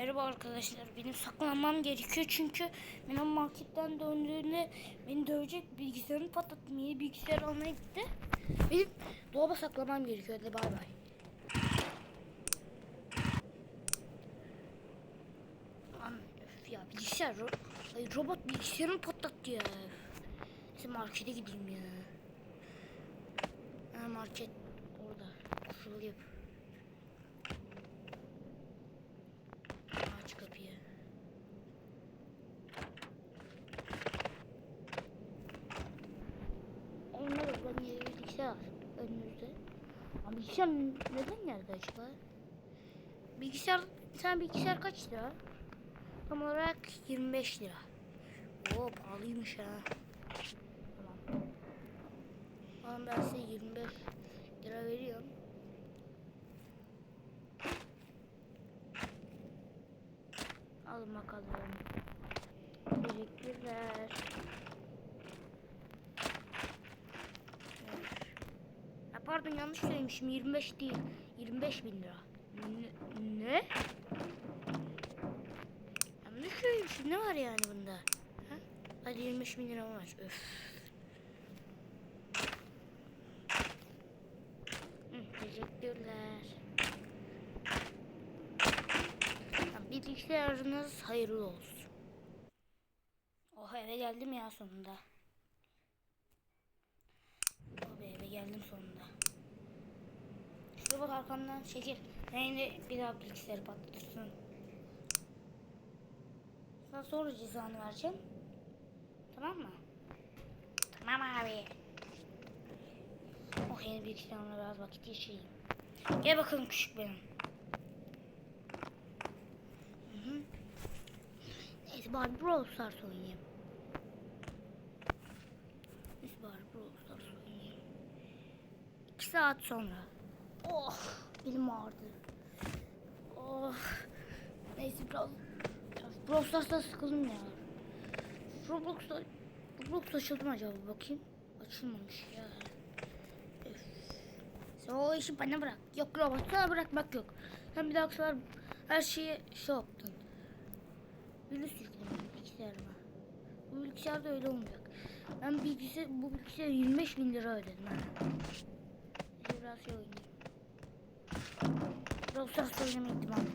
Merhaba arkadaşlar. Benim saklanmam gerekiyor çünkü benim marketten döndüğünde beni dövecek bilgisayarını patlattım. Yeni bilgisayar almaya gitti. Benim dolaba saklamam gerekiyor. Hadi bay bay. Öf ya bilgisayar ro Ay, robot bilgisayarını patlattı ya. Neyse markete gideyim ya. Ha, market orada. Kuruluyum. Aç yere bilgisayar önünüzde. Ama bilgisayar neden geldi acaba? Bilgisayar, sen bilgisayar kaç lira? Tam olarak 25 lira. Oo pahalıymış ha. Tamam. Tamam ben size 25 lira veriyorum. Alın bakalım. Teşekkürler. Ha, pardon yanlış söylemişim. 25 değil. 25 bin lira. Ne? ne? Yanlış söylemişim. Ne var yani bunda? Ha? Hadi 25 bin lira var. Öf. Hı, teşekkürler. Bilgisayarınız hayırlı olsun. Oha eve geldim ya sonunda. Oh eve geldim sonunda. Şuraya bak arkamdan çekil. Yine bir daha bilgisayarı patlatırsın. Sana sonra cezanı vereceğim. Tamam mı? Tamam abi. Oh yeni bilgisayarımla biraz vakit geçireyim. Gel bakalım küçük benim. Hı hı. Neyse bari Brawl Stars oynayayım. Neyse bari Brawl Stars oynayayım. İki saat sonra. Oh elim ağrıdı. Oh. Neyse biraz, Stars'ta sıkıldım ya. Roblox'ta Roblox açıldı mı acaba bakayım. Açılmamış ya. Sen o işi bana bırak. Yok sana bırakmak yok. Sen bir daha sefer her şeyi şey yaptın. Virüs yükledim bilgisayarıma. Bu bilgisayarda öyle olmayacak. Ben bilgisayar, bu bilgisayara 25 bin lira ödedim biraz şey oynayayım. Stars oynama ihtimali.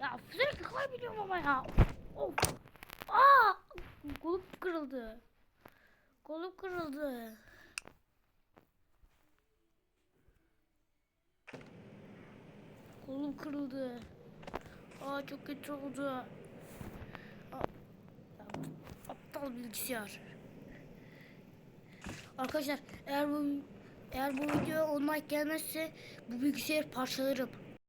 Ya sürekli kaybediyorum ama ya. Of. Aa! Kolum kırıldı. Kolum kırıldı. Kolum kırıldı. Aa çok kötü oldu. Aa, aptal bilgisayar. Arkadaşlar eğer bu eğer bu video 10 like gelmezse bu bilgisayarı parçalarım.